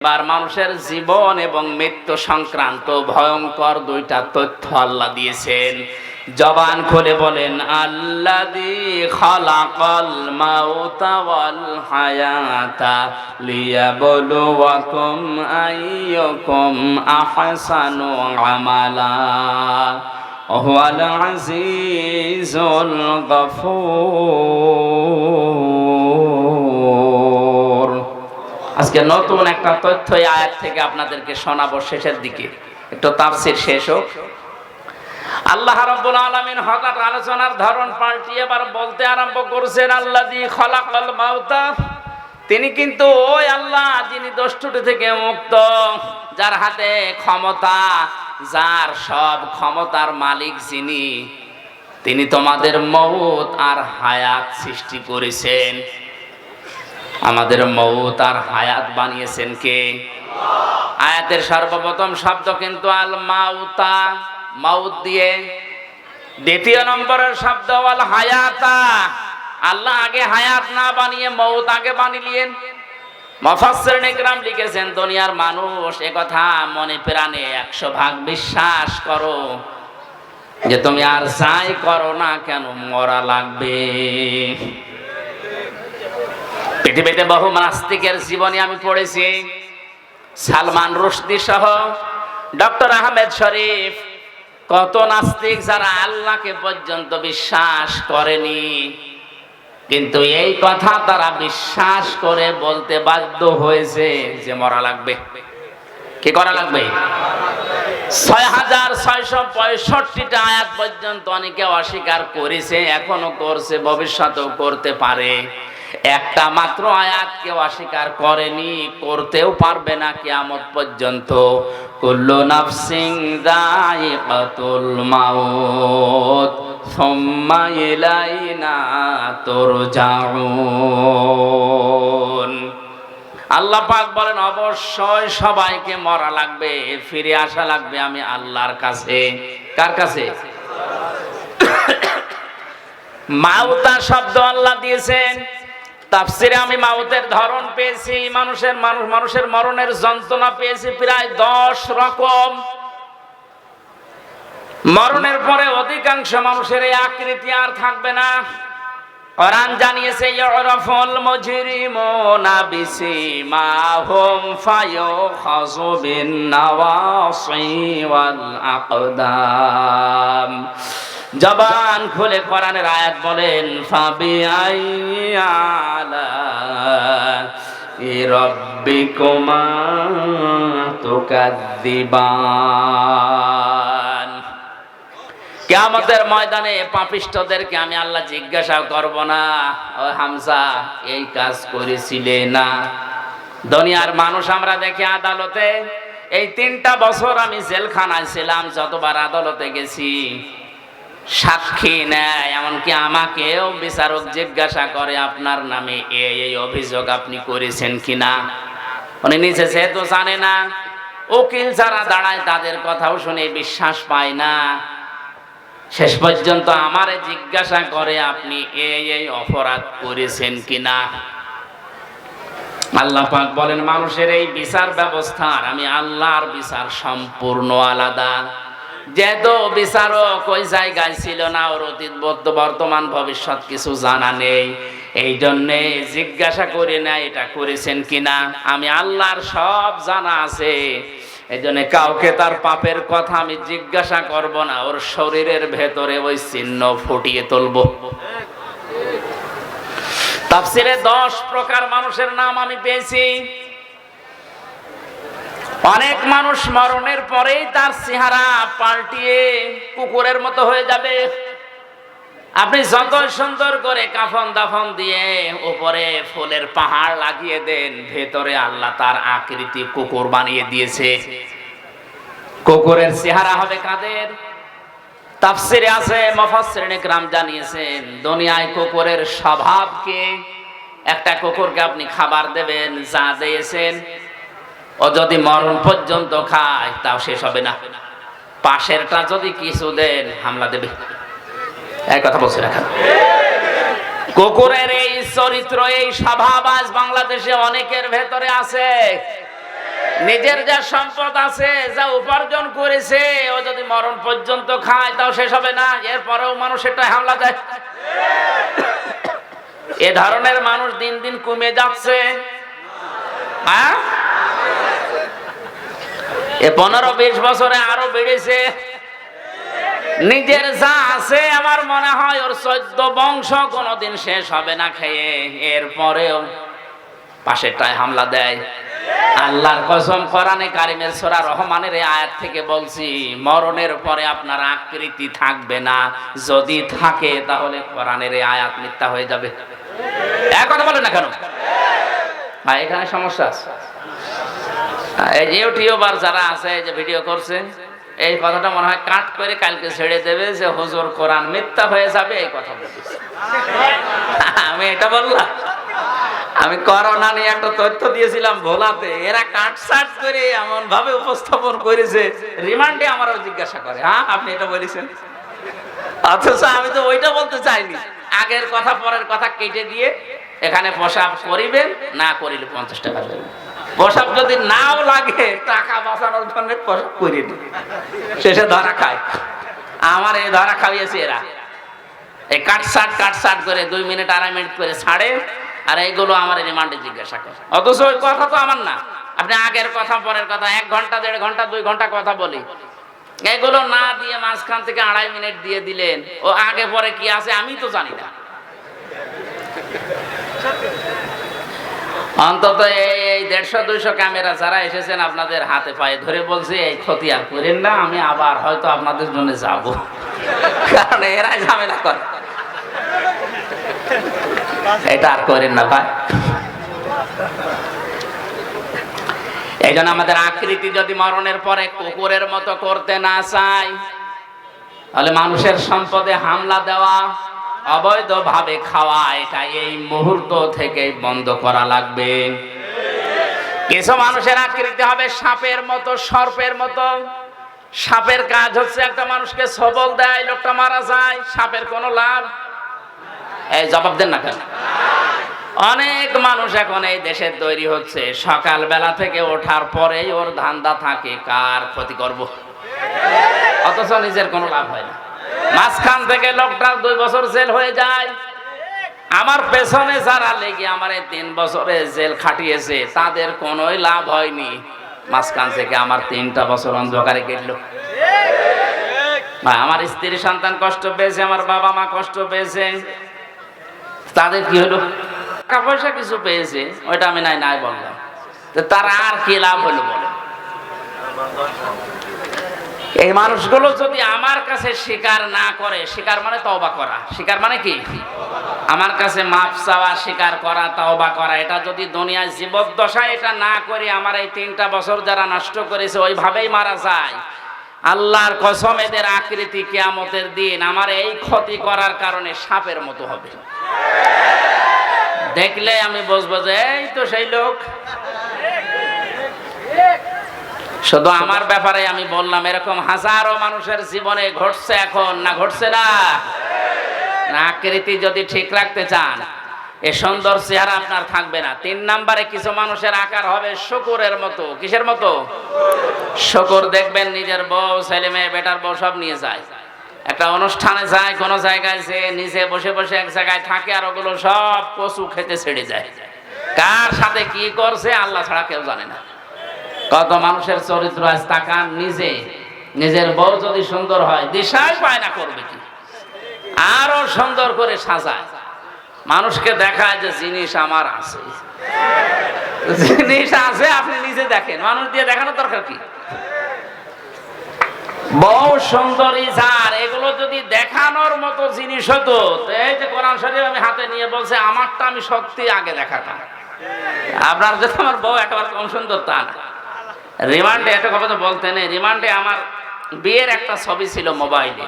এবার মানুষের জীবন এবং মৃত্যু সংক্রান্ত ভয়ঙ্কর দুইটা তথ্য আল্লাহ দিয়েছেন। জবান খুলে বলেন আল্লাদি খালাকাল আমালা। গফুর। আজকে নতুন একটা তথ্য আয়াত থেকে আপনাদেরকে শোনাবো শেষের দিকে। একটু তাফসির শেষ হোক। আল্লাহ রাব্বুল আলামিন হঠাৎ আলোচনার ধরন পাল্টিয়ে এবার বলতে আরম্ভ করছেন, আল্লাযী খলাকাল মাউতা। তিনি কিন্তু ওই আল্লাহ যিনি দোষটুটি থেকে মুক্ত, যার হাতে ক্ষমতা, যার সব ক্ষমতার মালিক যিনি, তিনি তোমাদের মৌত আর হায়াত সৃষ্টি করেছেন। আমাদের মৌত আর হায়াত বানিয়েছেন কে? আয়াতের সর্বপ্রথম শব্দ কিন্তু আল মাউতা। মাউত দিয়ে দ্বিতীয় নম্বরের শব্দ আল হায়াতা। আল্লাহ আগে হায়াত না বানিয়ে মৌত আগে বানিলেন। মফাসসির ইকরাম লিখেছেন, দুনিয়ার মানুষ কথা মনে প্রাণে একশো ভাগ বিশ্বাস করো। যে তুমি আর যাই করো না কেন, মরা লাগবে। পৃথিবীতে বহু নাস্তিকের জীবনী আমি পড়েছি। সালমান রুশদি সহ ডক্টর আহমেদ শরীফ কত নাস্তিক যারা আল্লাহকে পর্যন্ত বিশ্বাস করেনি। কিন্তু এই কথা তারা বিশ্বাস করে বলতে বাধ্য হয়েছে যে মরা লাগবে। কি করা লাগবে? ছয় হাজার ছয়শো পঁয়ষট্টিটা আয়াত পর্যন্ত অনেকে অস্বীকার করেছে, এখনও করছে, ভবিষ্যতেও করতে পারে। একটা মাত্র আয়াত কেউ অস্বীকার করেনি, করতেও পারবে না কিয়ামত পর্যন্ত। কুল্লু নাফসিং দাইকাতুল মাউত আল্লাহ পাক বলেন, অবশ্যই সবাইকে মরা লাগবে, ফিরে আসা লাগবে আমি আল্লাহর কাছে। কার কাছে? মাউতা শব্দ আল্লাহ দিয়েছেন। তাফসিরে আমি মাউতের ধরন পেয়েছি, মানুষের মানুষ, মানুষের মরণের যন্ত্রণা পেয়েছি প্রায় দশ রকম। মরণের পরে অধিকাংশ মানুষের এই আকৃতি আর থাকবে না। কোরআন জানিয়েছে, ইউরাফুল মুজরিমুনা বিসিমাহুম ফায়ুখাযু বিন নাওয়াসি ওয়াল আকদাম। জবান খুলে কোরআনের আয়াত বলেন ফাবি আইয়ালা রব্বিকুমা তুকাদ্দিবান কেয়ামতের ময়দানে পাপিষ্টদেরকে আমি আল্লাহ জিজ্ঞাসা করব না, ও হামসা এই কাজ করেছিলে না? দুনিয়ার মানুষ আমরা দেখি আদালতে, এই তিনটা বছর আমি জেলখানায় ছিলাম, যতবার আদালতে গেছি সাক্ষী নেয়, এমনকি আমাকেও বিচারক জিজ্ঞাসা করে, আপনার নামে এই এই অভিযোগ আপনি করেছেন কিনা? উনি নিচে যেহেতু জানে না, উকিল যারা দাঁড়ায় তাদের কথাও শুনে বিশ্বাস পায় না। শেষ পর্যন্ত আমারে জিজ্ঞাসা করে, আপনি এই এই অপরাধ করেছেন কিনা? আল্লাহ পাক বলেন, মানুষের এই বিচার ব্যবস্থার আমি আল্লাহর বিচার সম্পূর্ণ আলাদা। যেহেতু বিচারক ওই জায়গায় ছিল না, ওর অতীত, বর্ত- বর্তমান, ভবিষ্যৎ কিছু জানা নেই। এই জন্যে জিজ্ঞাসা করে না, এটা করেছেন কিনা? আমি আল্লাহর সব জানা আছে। এই জন্য কাউকে তার পাপের কথা আমি জিজ্ঞাসা করব না, ওর শরীরের ভেতরে ওই চিহ্ন ফুটিয়ে তুলবো। তাফসিরে দশ প্রকার মানুষের নাম আমি পেয়েছি। অনেক মানুষ মরণের পরেই তার চেহারা পাল্টিয়ে কুকুরের মতো হয়ে যাবে। আপনি যত সুন্দর করে কাফন দাফন দিয়ে উপরে ফুলের পাহাড় লাগিয়ে দেন, ভেতরে আল্লাহ তার আকৃতি কুকুর বানিয়ে দিয়েছে। কুকুরের চেহারা হবে কাদের? তাফসিরে আছে মফাসসির ইকরাম জানিয়েছেন, দুনিয়ায় কুকুরের স্বভাবকে একটা কুকুরকে আপনি খাবার দেবেন, যা দিয়েছেন ও যদি মরণ পর্যন্ত খায়, তাও শেষ হবে না। পাশেরটা যদি কিছু দেন, হামলা দেবে। এক কথা বলছি রাখা কুকুরের এই চরিত্র, এই স্বভাব আজ বাংলাদেশে অনেকের ভেতরে আছে। নিজের যা সম্পদ আছে, যা উপার্জন করেছে, ও যদি মরণ পর্যন্ত খায়, তাও শেষ হবে না। এরপরেও মানুষ এটা হামলা দেয়। এ ধরনের মানুষ দিন দিন কমে যাচ্ছে। হ্যাঁ? এ পনেরো বিশ বছরে আরও বেড়েছে। নিজের যা আছে আমার মনে হয় ওর চোদ্দ বংশ কোনোদিন শেষ হবে না খেয়ে। এরপরেও পাশেরটায় হামলা দেয়। আল্লাহর কসম, কোরআনে কারিমের সূরা রহমানের আয়াত থেকে বলছি, মরণের পরে আপনার আকৃতি থাকবে না। যদি থাকে তাহলে কোরআনের আয়াত মিথ্যা হয়ে যাবে। এক কথা বলে না কেন? ভাই, এখানে সমস্যা আছে। এই যে ইউটিউবার যারা আছে যে ভিডিও করছে, এই কথাটা মনে হয় কাট করে কালকে ছেড়ে দেবে যে হুজুর কোরআন মিথ্যা হয়ে যাবে, এই কথা বলতেছে আমি এটা বললাম। আমি করোনা নিয়ে একটা তথ্য দিয়েছিলাম ভোলাতে, এরা কাটসাট করে এমন ভাবে উপস্থাপন করেছে, রিমান্ডে আমারও জিজ্ঞাসা করে হ্যাঁ আপনি এটা বলেছেন? অথচ আমি তো ওইটা বলতে চাইনি। আগের কথা, পরের কথা কেটে দিয়ে এখানে প্রসাব করিবেন, না করিলে পঞ্চাশ টাকা দেবেন। প্রসাব যদি নাও লাগে, টাকা বাঁচানোর জন্য প্রসাব করিয়ে দিন শেষে ধরা খায়। আমার এই ধরা খাইয়েছে এরা। এই কাটসাট কাটসাট করে দুই মিনিট, আড়াই মিনিট করে ছাড়ে আর এইগুলো আমার রিমান্ডে জিজ্ঞাসা করে। অথচ ওই কথা তো আমার না। আপনি আগের কথা, পরের কথা, এক ঘণ্টা, দেড় ঘণ্টা, দুই ঘণ্টা কথা বলি। এগুলো না দিয়ে মাঝখান থেকে আড়াই মিনিট দিয়ে দিলেন। ও আগে পরে কি আছে আমি তো জানি না। অন্তত এই- দেড়শো, দুইশো ক্যামেরা যারা এসেছেন আপনাদের হাতে পায়ে ধরে বলছে, এই ক্ষতি আর করেন না, আমি আবার হয়তো আপনাদের জন্য যাব। কারণ এরাই ঝামেলা করে। এটা আর করেন না, ভাই। এই জন্য আমাদের আকৃতি যদি মরণের পরে কুকুরের মতো করতে না চাই তাহলে মানুষের সম্পদে হামলা দেওয়া অবৈধভাবে খাওয়া, এটা এই মুহূর্ত থেকে বন্ধ করা লাগবে। কিছু মানুষের আকৃতি হবে, সাপের মতো, সর্পের মতো। সাপের কাজ হচ্ছে একটা মানুষকে সবল দেয়, লোকটা মারা যায়, সাপের কোনো লাভ। এই জবাব দেন না কেন? অনেক মানুষ এখন এই দেশে তৈরি হচ্ছে সকাল বেলা থেকে ওঠার পরেই ওর ধান্দা থাকে, কার ক্ষতি করব? অথচ নিজের কোনো লাভ হয় না। মাঝখান থেকে লোকটার দুই বছর জেল হয়ে যায়। আমার পেছনে যারা লেগে আমার তিন বছরে জেল খাটিয়েছে, তাদের কোনোই লাভ হয়নি। মাঝখান থেকে আমার তিনটা বছর অন্ধকারে কেটলো আমার স্ত্রী সন্তান কষ্ট পেয়েছে, আমার বাবা মা কষ্ট পেয়েছে। তাদের কি হলো? টাকা পয়সা কিছু পেয়েছে, ওইটা আমি নাই নাই বললাম। তার আর কি লাভ হলো বলে এই মানুষগুলো যদি আমার কাছে স্বীকার না করে, স্বীকার মানে তওবা করা। স্বীকার মানে কি? আমার কাছে মাপ চাওয়া, স্বীকার করা, তওবা করা। এটা যদি দুনিয়ায় জীবদ্দশায় এটা না করে আমার এই তিনটা বছর যারা নষ্ট করেছে, ওইভাবেই মারা যায়। আল্লাহর কসম, এদের আকৃতি কেয়ামতের দিন আমার এই ক্ষতি করার কারণে সাপের মতো হবে। দেখলে আমি বুঝব যে, এই তো সেই লোক। শুধু আমার ব্যাপারে আমি বললাম, এরকম হাজারো মানুষের জীবনে ঘটছে এখন, না ঘটছে না? আকৃতি যদি ঠিক রাখতে চান, এ সুন্দর চেহারা আপনার থাকবে না। তিন নাম্বারে কিছু মানুষের আকার হবে শুকুরের মতো। কিসের মতো? শুকুর দেখবেন নিজের বউ, ছেলে মেয়ে, বেটার বউ সব নিয়ে যায়। একটা অনুষ্ঠানে যায়, কোনো জায়গায় যে নিজে বসে বসে এক জায়গায় থাকে আর ওগুলো সব কচু খেতে ছেড়ে যায়। কার সাথে কি করছে, আল্লাহ ছাড়া কেউ জানে না। কত মানুষের চরিত্র আজ তাকান নিজে। নিজের বউ যদি সুন্দর হয়, দিশাই পায় না করবে কি? আরও সুন্দর করে সাজায়। মানুষকে দেখায় যে জিনিস আমার আছে। জিনিস আছে, আপনি নিজে দেখেন। মানুষ দিয়ে দেখানোর দরকার কি? বউ সুন্দরী যার, এগুলো যদি দেখানোর মতো জিনিস হতো এই যে কোরআন শরীফ আমি হাতে নিয়ে বলছে, আমারটা আমি সত্যি আগে দেখাতাম। আপনার যদি আমার বউ একেবারে কম সুন্দর, তা না। রিমান্ডে একটা কথা তো বলতে নেই। রিমান্ডে আমার বিয়ের একটা ছবি ছিল মোবাইলে।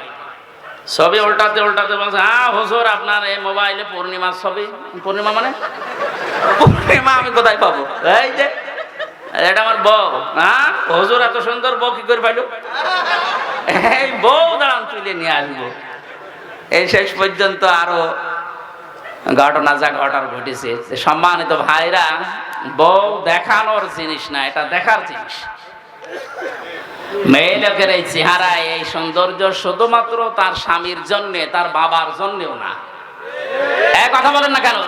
ছবি উল্টাতে উল্টাতে বলছে হ্যাঁ হুজুর, আপনার এই মোবাইলে পূর্ণিমার ছবি। পূর্ণিমা মানে? পূর্ণিমা আমি কোথায় পাবো? এই যে, এটা আমার বউ। হ্যাঁ হুজুর, এত সুন্দর বউ কি করে পাইলো? এই বউ দাঁড়ান, তুলে নিয়ে আসব। এই শেষ পর্যন্ত আরও ঘটনা যা ঘটার ঘটেছে। সম্মানিত ভাইরা বউ দেখানোর জিনিস না, এটা দেখার জিনিস। মেয়ে লোকের এই চেহারা এই সৌন্দর্য শুধুমাত্র তার স্বামীর জন্য, তার বাবার জন্যও না। এক কথা বলেন না কেন?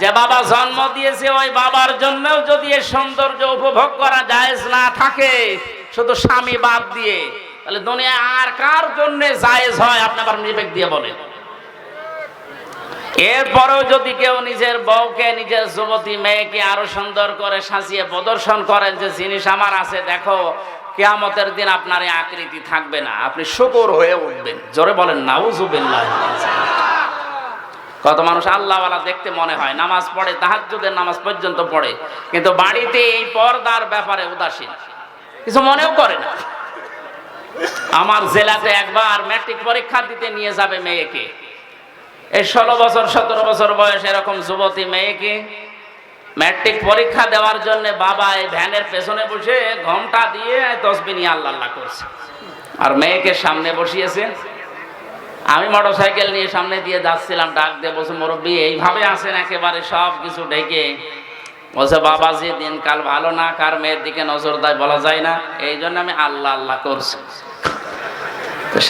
যে বাবা জন্ম দিয়েছে, ওই বাবার জন্যও যদি এই সৌন্দর্য উপভোগ করা যায় না থাকে, শুধু স্বামী বাদ দিয়ে, তাহলে দুনিয়া আর কার জন্য জায়েজ হয়? আপনি আবার বিবেক দিয়ে বলেন। এরপরেও যদি কেউ নিজের বউকে, নিজের যুবতী মেয়েকে আরও সুন্দর করে সাজিয়ে প্রদর্শন করেন যে জিনিস আমার আছে, দেখো, কেয়ামতের দিন আপনার আকৃতি থাকবে না। আপনি শুকর হয়ে উঠবেন। জোরে বলেন নাউজুবিল্লাহ কত মানুষ আল্লাহওয়ালা দেখতে মনে হয়, নামাজ পড়ে, তাহাজ্জুদের নামাজ পর্যন্ত পড়ে, কিন্তু বাড়িতে এই পর্দার ব্যাপারে উদাসীন। কিছু মনেও করে না। আমার জেলাতে একবার ম্যাট্রিক পরীক্ষা দিতে নিয়ে যাবে মেয়েকে। এই ষোলো বছর, সতেরো বছর বয়স এরকম যুবতী মেয়েকে ম্যাট্রিক পরীক্ষা দেওয়ার জন্য বাবা এই ভ্যানের পেছনে বসে ঘণ্টা দিয়ে তসবি নিয়ে আল্লাহ আল্লাহ করছে। আর মেয়েকে সামনে বসিয়েছে। আমি মোটর সাইকেল নিয়ে সামনে দিয়ে যাচ্ছিলাম, ডাক দিয়ে বলছে, মুরব্বী, এইভাবে আসেন একেবারে সব কিছু ঢেকে। বলছে বাবাজি দিনকাল ভালো না, কার মেয়ের দিকে নজর দেয় বলা যায় না। এই জন্য আমি আল্লাহ আল্লাহ করছি।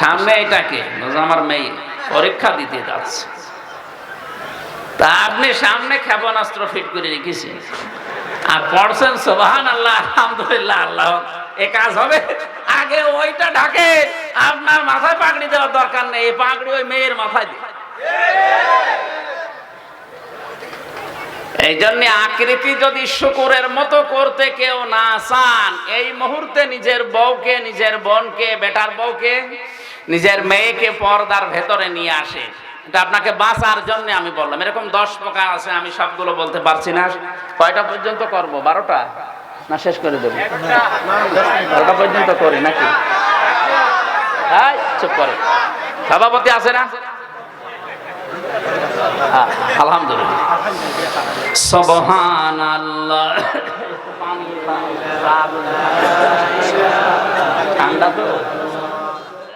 সামনে এটাকে আমার মেয়ে। পরীক্ষা দিতে যাচ্ছে। তা আপনি সামনে ক্ষেপণাস্ত্র ফিট করে রেখেছেন। আর পড়ছেন সোবাহান আল্লাহ আলহামদুলিল্লাহ, আল্লাহ। এ কাজ হবে। আগে ওইটা ঢাকে, আপনার মাথায় পাগড়ি দেওয়ার দরকার নেই, এই পাগড়ি ওই মেয়ের মাথায় দিয়ে এই জন্য আকৃতি যদি শুকুরের মতো করতে কেউ না চান, এই মুহূর্তে নিজের বউকে, নিজের বোনকে, বেটার বউকে নিজের মেয়েকে পর্দার ভেতরে নিয়ে আসে। এটা আপনাকে বাঁচার জন্য আমি বললাম এরকম দশ প্রকার আছে আমি সবগুলো বলতে পারছি না। কয়টা পর্যন্ত করব? বারোটা? না শেষ করে দেবো। বারোটা পর্যন্ত করি নাকি? এই, চুপ করে। সভাপতি আছে না? হ্যাঁ, আলহামদুলিল্লাহ। ঠান্ডা তো?